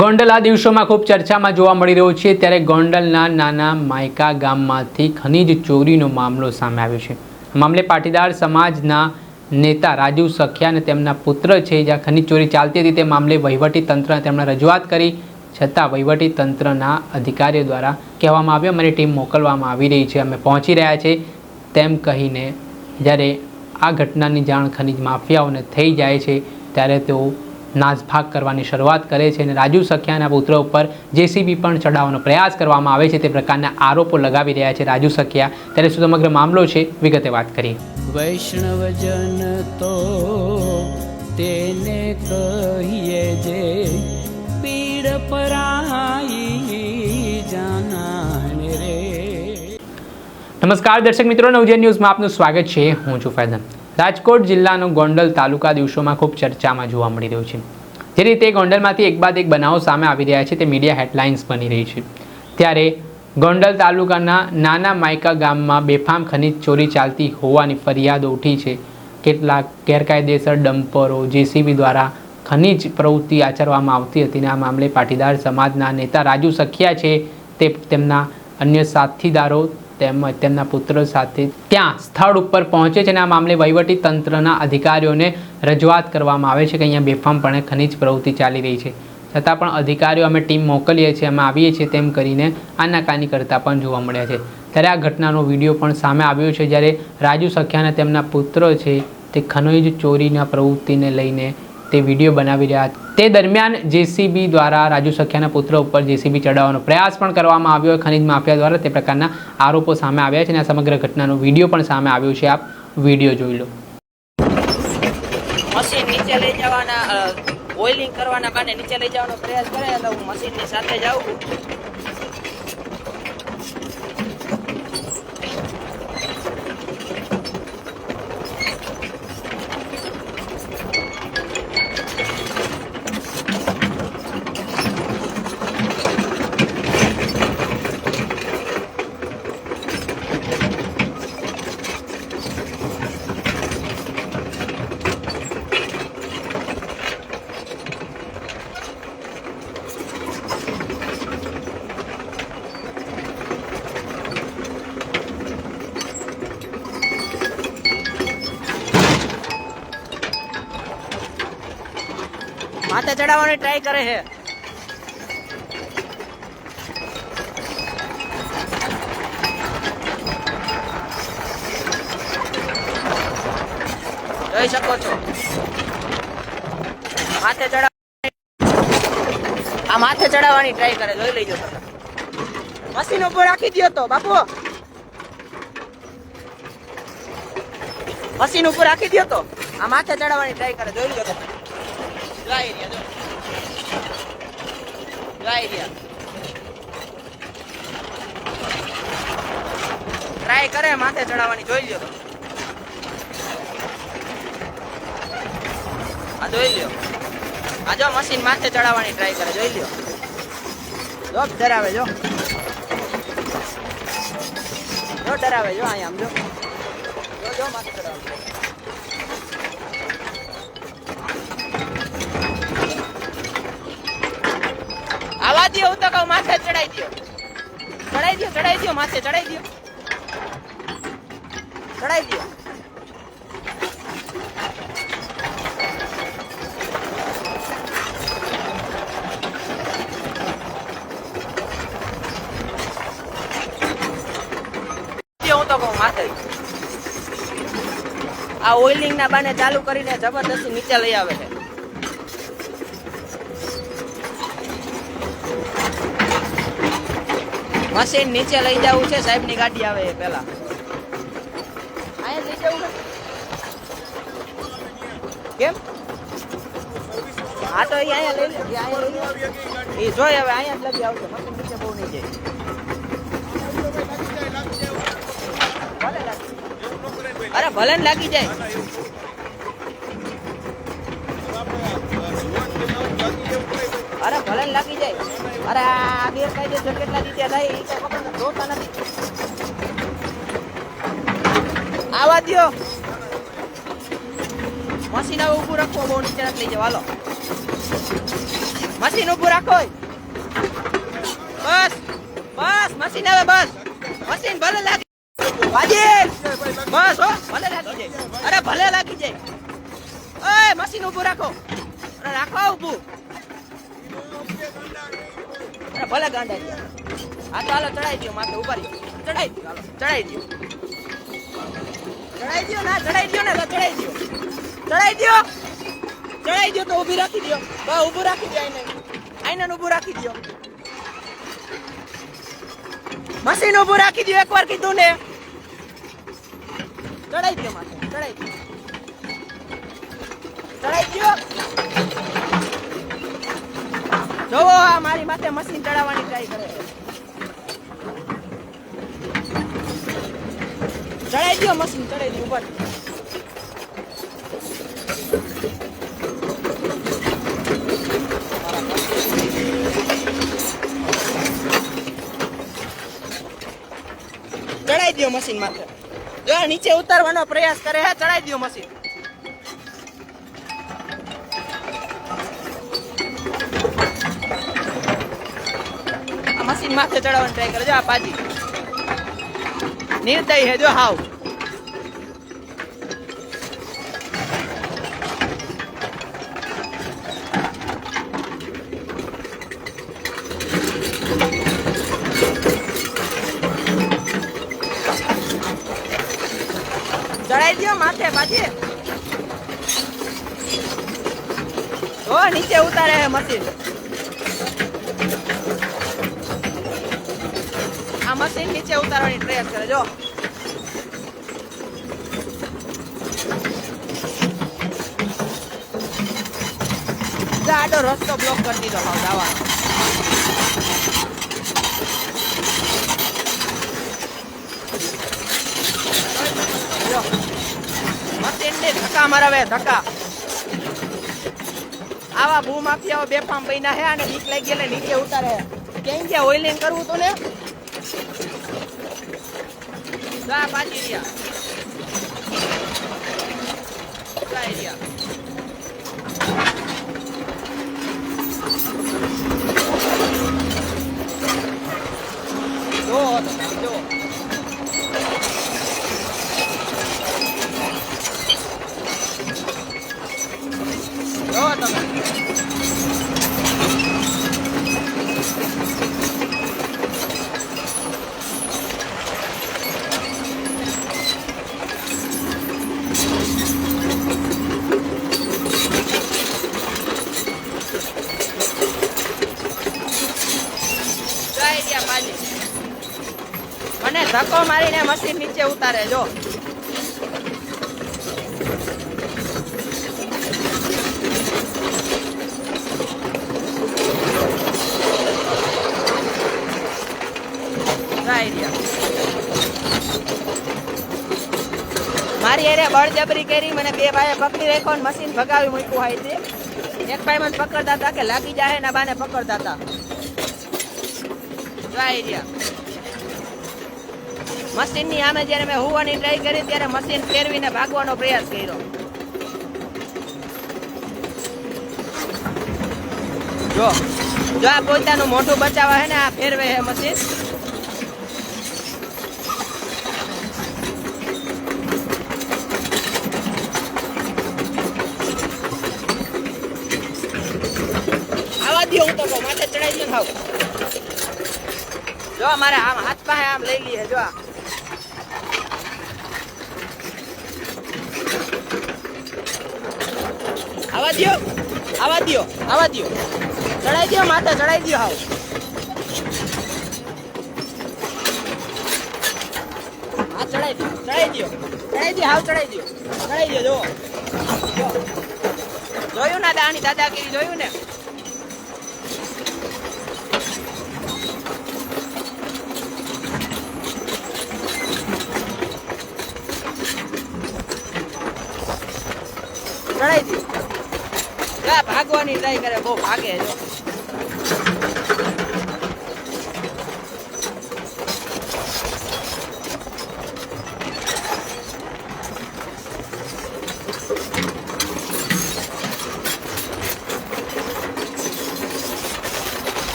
ગોંડલ આ દિવસોમાં ખૂબ ચર્ચામાં જોવા મળી રહ્યો છે. ત્યારે ગોંડલના નાના માયકા ગામમાંથી ખનીજ ચોરીનો મામલો સામે આવ્યો છે. મામલે પાટીદાર સમાજના નેતા રાજીવ સખિયા અને તેમના પુત્ર છે, જ્યાં ખનીજ ચોરી ચાલતી હતી. તે મામલે વહીવટી તંત્રને તેમણે રજૂઆત કરી, છતાં વહીવટી તંત્રના અધિકારીઓ દ્વારા કહેવામાં આવ્યું, અમારી ટીમ મોકલવામાં આવી રહી છે. અમે પહોંચી રહ્યા છે. તેમ કહીને જ્યારે આ ઘટનાની જાણ ખનીજ માફિયાઓને થઈ જાય છે, ત્યારે તેઓ નાસભાગ કરવાની શરૂઆત કરે છે અને રાજુ સખિયાના પુત્ર ઉપર જેસીબી પણ ચડાવવાનો પ્રયાસ કરવામાં આવે છે તે પ્રકારના આરોપો લગાવી રહ્યા છે રાજુ સખિયા. ત્યારે શું સમગ્ર મામલો છે વિગતે વાત કરીએ. વૈષ્ણવજન તો તેને કહીએ જે પીડ પરાઈ નમસ્કાર દર્શક મિત્રો નવજે ન્યૂઝમાં આપનું સ્વાગત છે. હું છું ફૈઝન. રાજકોટ જિલ્લાનો ગોંડલ તાલુકા દિવસોમાં ખૂબ ચર્ચામાં જોવા મળી રહ્યું છે. જે રીતે ગોંડલમાંથી એક બાદ એક બનાવો સામે આવી રહ્યા છે તે મીડિયા હેડલાઇન્સ બની રહી છે. ત્યારે ગોંડલ તાલુકાના નાના માયકા ગામમાં બેફામ ખનીજ ચોરી ચાલતી હોવાની ફરિયાદો ઉઠી છે. કેટલાક ગેરકાયદેસર ડમ્પરો જેસીબી દ્વારા ખનીજ પ્રવૃત્તિ આચરવામાં આવતી હતી અને આ મામલે પાટીદાર સમાજના નેતા રાજુ સખિયા છે તે તેમના અન્ય સાથીદારો તેમજ તેમના પુત્ર સાથે ત્યાં સ્થળ ઉપર પહોંચે છે અને આ મામલે વહીવટી તંત્રના અધિકારીઓને રજૂઆત કરવામાં આવે છે કે અહીંયા બેફામપણે ખનીજ પ્રવૃત્તિ ચાલી રહી છે. છતાં પણ અધિકારીઓ અમે ટીમ મોકલીએ છીએ, અમે આવીએ છીએ તેમ કરીને આનાકાની કરતા પણ જોવા મળ્યા છે. ત્યારે આ ઘટનાનો વીડિયો પણ સામે આવ્યો છે, જ્યારે રાજુ સખ્યા અને તેમના પુત્ર છે તે ખનીજ ચોરીના પ્રવૃત્તિને લઈને તે વીડિયો બનાવી રહ્યા તે દરમિયાન જેસીબી દ્વારા રાજુ સખ્યાના પુત્ર ઉપર જેસીબી ચડાવવાનો પ્રયાસ પણ કરવામાં આવ્યો. ખનિજ માફિયા દ્વારા તે પ્રકારના આરોપો સામે આવ્યા છે અને આ સમગ્ર ઘટનાનો વીડિયો પણ સામે આવ્યો છે. આપ વીડિયો જોઈ લો. કરવાના કારણે નીચે લઈ જવાનો પ્રયાસ કરે, એટલે હું મશીનની સાથે જાઉં માથે ચડાવવાની ટ્રાય કરે છે. જોઈ શકો છો. માથે ચડાવ આ માથે ચડાવવાની ટ્રાય કરે, જોઈ લેજો મશીન ઉપર રાખી દ્યો તો, બાપુ. મશીન ઉપર રાખી દ્યો તો. આ માથે ચડાવવાની ટ્રાય કરે, જોઈ લો તમે. જો આ એરિયા જો જો આ એરિયા ટ્રાય કરે, માથે ચડાવવાની, જોઈ લ્યો. આ જોઈ લ્યો. આ જો, મશીન માથે ચડાવવાની ટ્રાય કરે, જોઈ લ્યો. જો, ડરાવે, જો. જો, ડરાવે, જો, અહીંયા, આમ જો. જો જો, માથે ચડાવે હું તો કહું માથે ચડાઈ દો ચડાઈ દો ચડાઈ દો માથે, ચડાઈ દો ચડાઈ દો આ ઓઇલિંગ ના બાને ચાલુ કરીને જબરદસ્તી નીચે લઈ આવે છે. મશીન નીચે લઈ જવું છે સાહેબની ગાડી આવે એ લઈ કેમ? હા તો અહીંયા લઈ લે. એ જોઈ હવે અહીંયા જ લગી આવશે મશીન નીચે બહુ નહીં જાય. જાય. અરે ભલે ને લાગી જાય. અરે ભલે ને લાગી જાય. અરે આ ગેરકાયદેસર કેટલા રીતે નહીં એ જોતા નથી. આવા દ્યો. મશીન હવે ઊભું રાખો બહુ નીચે લઈ જાવ હાલો. મશીન ઊભું રાખો બસ બસ, મશીન હવે બસ મશીન ભલે લાગી વાજે બસ, હો, ભલે લાગી જાય. અરે ભલે લાગી જાય. ઓય, મશીન ઊભું રાખો. રાખો ઊભું. ભલે ગાંડા હા, તો હાલો, ચડાઈ દો માથે ઊભા રહ્યો ચડાઈ દો હાલો, ચડાઈ દો ચડાઈ દો ના, ચડાઈ દો ને, તો ચડાઈ દો ચડાઈ દો ચડાઈ દો તો ઊભી રાખી દો બા, ઊભું રાખી દો આઈને. આઈને ઊભું રાખી દો મશીન ઊભું રાખી દો એકવાર કીધું ને. ચડાઈ દો માથે, ચડાઈ દો ચડાઈ દો જોવો આ મારી માથે મશીન ચડાવવાની ટ્રાય કરે છે. ચડાઈ દો મશીન, ચડાઈ દો ઉપર ચડાઈ દો મશીન માથે. જો નીચે ઉતારવાનો પ્રયાસ કરે, હે, ચડાઈ દો મશીન. આ માથે ચડાવવાની ટ્રાય કરે આ પાજી નિર્દય હે જો હાવ. ચડાઈ દો માથે પાછી ઓ, નીચે ઉતારે હે મશીન. આ મશીન નીચે ઉતારવાની પ્રયાસ કરે, જો. આડો રસ્તો બ્લોક કરી દીધો. હાવ દાવાનો જો. મશીન ને ધક્કા મરાવે ધક્કા. આવા ભૂમાફિયાઓ બેફામ બન્યા હે અને બીક લાગી એટલે નીચે ઉતારે. કેમ કે ઓઇલિંગ કરવું તું ને? જા પાછી રહ્યા જા રહ્યા જો તો જો જો તમે જઈ રહ્યા મને ધક્કો મારીને મશીન નીચે ઉતારે, જો. મારી અરે બળજબરી કરી, મને બે ભાઈએ પકડી રાખ્યો મશીન ભગાવી મૂક્યું હોય તે. એક ભાઈ મને પકડતા હતા કે લાગી જાય ને બાને પકડતા હતા. જઈ રહ્યા મશીનની સામે જ્યારે મેં હોવાની ટ્રાય કરી ત્યારે મશીન ફેરવીને ભાગવાનો પ્રયાસ કર્યો. જો જો આ પોતાનું મોઢું બચાવવા હે ને, આ ફેરવે હે મશીન આવા દો હું તો માથે ચડાઈ દઉં થાવ જો મારે આમ હાથ પાસે આમ લઈ લઈએ, જો. આવા દો આવા દ્યો આવા દ્યો. ચડાઈ દો માથે ચડાઈ દો હાવ. હા, ચડાઈ દો ચડાઈ દો ચડાઈ દો હાવ ચડાઈ દો ચડાઈ જો. જો. જોયું ના, દાની દાદાગીરી જોયું ને? ચડાઈ દી ભાગવાની ટ્રાય કરે બહુ ભાગે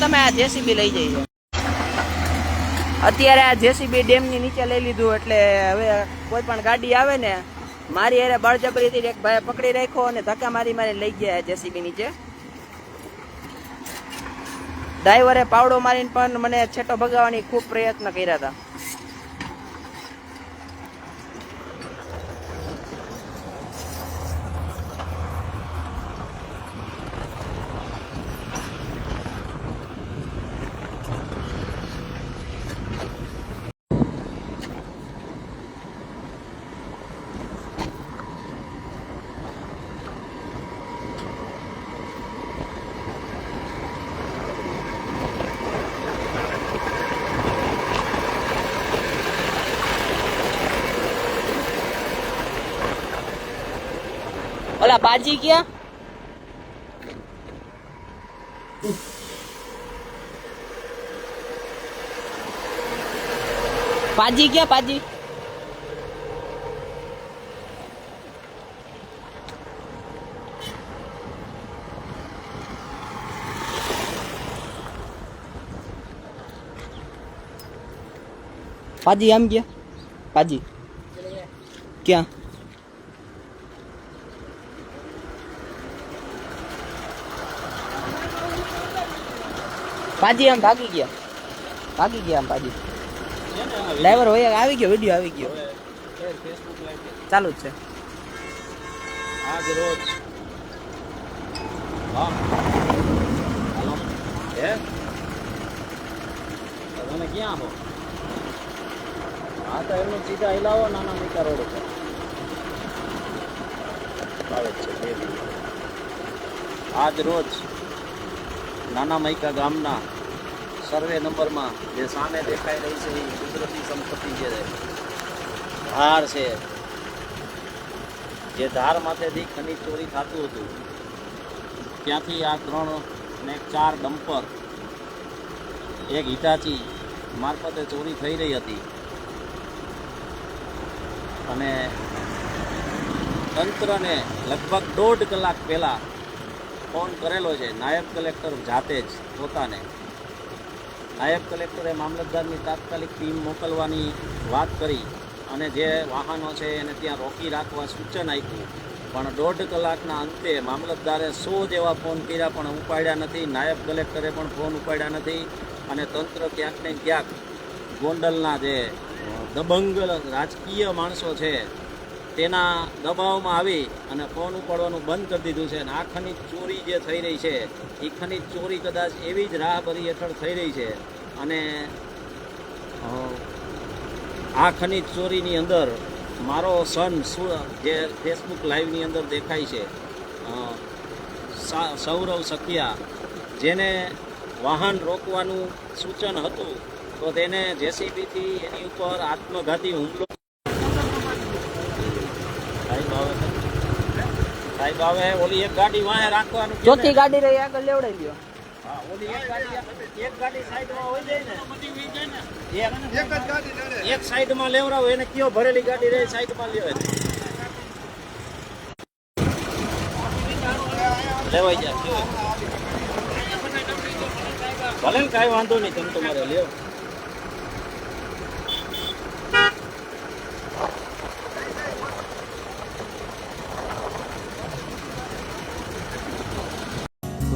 જો જેસીબી લઈ જઈએ. અત્યારે આ જેસીબી ડેમની નીચે લઈ લીધું એટલે હવે કોઈ પણ ગાડી આવે ને, મારી યારે બળજબરીથી એક ભાઈ પકડી રાખ્યો અને ધક્કા મારી મારી લઈ ગયા જેસીબી નીચે. ડ્રાઈવરે પાવડો મારીને પણ મને છેટો ભગાવવાની ખૂબ પ્રયત્ન કર્યા હતા. ઓલા બાજી ક્યાં પાજી ક્યાં પાજી પાજી આમ ગયા? પાજી ક્યાં? પાજી આમ ભાગી ગયા. ભાગી ગયા આમ પાજી ડ્રાઈવર હોય આવી ગયો વીડિયો આવી ગયો. ચાલુ જ છે. આજ રોજ. તમે ક્યાં આવો હા તો એમનું સીધા હિલાવો નાના મોટા રોડ ઉપર. આવે છે આજ રોજ. નાના મૈકા ગામના સર્વે નંબરમાં જે સામે દેખાઈ રહી છે એ કુદરતી સંપત્તિ જે ધાર છે, જે ધાર માથેથી ખનીજ ચોરી થતું હતું. ત્યાંથી આ ત્રણ ને ચાર ડમ્પર, એક હિટાચી મારફતે ચોરી થઈ રહી હતી. અને તંત્રને લગભગ દોઢ કલાક પહેલાં ફોન કરેલો છે. નાયબ કલેક્ટર જાતે જ પોતાને. નાયબ કલેક્ટરે મામલતદારની તાત્કાલિક ટીમ મોકલવાની વાત કરી અને જે વાહનો છે એને ત્યાં રોકી રાખવા સૂચન આપ્યું. પણ દોઢ કલાકના અંતે મામલતદારે સો જેવા ફોન કર્યા પણ ઉપાડ્યા નથી. નાયબ કલેક્ટરે પણ ફોન ઉપાડ્યા નથી અને તંત્ર ક્યાંક ને ક્યાંક ગોંડલના જે દબંગ રાજકીય માણસો છે તેના દબાવમાં આવી અને ફોન ઉપાડવાનું બંધ કરી દીધું છે. અને આ ખનીજ ચોરી જે થઈ રહી છે એ ખનીજ ચોરી કદાચ એવી જ રાહબરી હેઠળ થઈ રહી છે. અને આ ખનીજ ચોરીની અંદર મારો સન જે ફેસબુક લાઈવની અંદર દેખાય છે સૌરવ સખિયા, જેને વાહન રોકવાનું સૂચન હતું, તો તેને જેસીબીથી એની ઉપર આત્મઘાતી હુમલો સાહેબ આવે છે. સાહેબ આવે ઓલી એક ગાડી વાહે રાખવાનું ચોથી ગાડી રહી આગળ લેવડાવી લ્યો હા, ઓલી એક ગાડી એક ગાડી સાઈડમાં હોય જાય ને. એક એક સાઈડમાં લેવડાવો એને કયો ભરેલી ગાડી રહે સાઈડમાં એને. લેવાઈ જાય ભલે ને કાંઈ વાંધો નહીં તમે તમારે લ્યો.